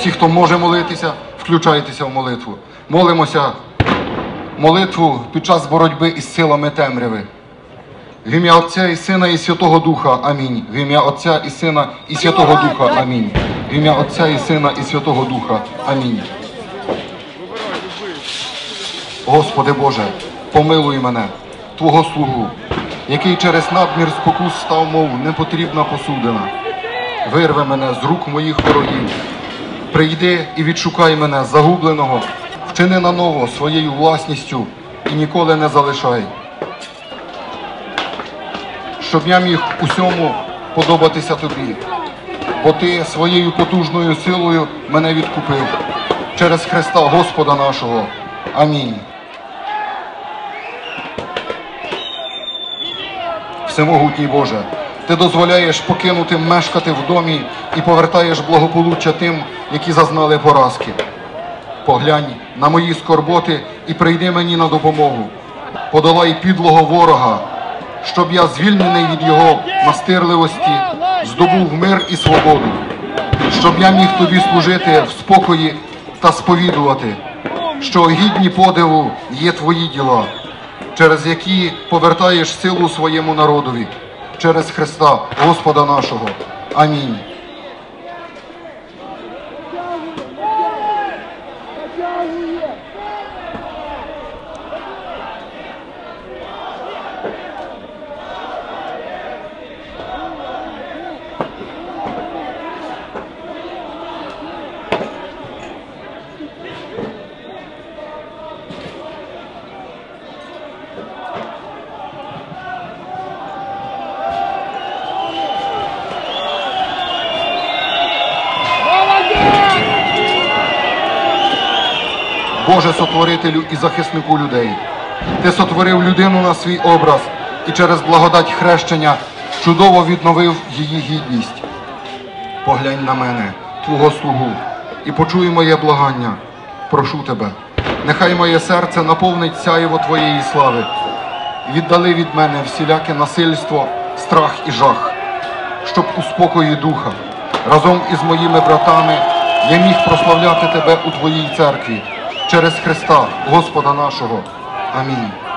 Всі, хто може молитися, включайтеся в молитву. Молимося молитву під час боротьби із силами темряви. В ім'я Отця і Сина і Святого Духа. Амінь. В ім'я Отця і Сина і Святого Духа. Амінь. В ім'я Отця і Сина і Святого Духа. Амінь. Господи Боже, помилуй мене, Твого слугу, який через надмір спокус став, мов непотрібна посудина. Вирви мене з рук моїх ворогів. Прийди і відшукай мене, загубленого, вчини наново своєю власністю і ніколи не залишай. Щоб я міг усьому подобатися тобі, бо ти своєю потужною силою мене відкупив через Христа Господа нашого. Амінь. Всемогутній Боже, ти дозволяєш покинути мешкати в домі і повертаєш благополуччя тим, які зазнали поразки. Поглянь на мої скорботи і прийди мені на допомогу. Подолай підлого ворога, щоб я, звільнений від його настирливості, здобув мир і свободу, щоб я міг тобі служити в спокої та сповідувати, що гідні подиву є твої діла, через які повертаєш силу своєму народові, через Христа, Господа нашого. Амінь. Боже сотворителю і захиснику людей. Ти сотворив людину на свій образ і через благодать хрещення чудово відновив її гідність. Поглянь на мене, твого слугу, і почуй моє благання. Прошу тебе, нехай моє серце наповнить сяєво твоєї слави. Віддали від мене всіляке насильство, страх і жах, щоб у спокої духа разом із моїми братами я міг прославляти тебе у твоїй церкві через Христа, Господа нашого. Амінь.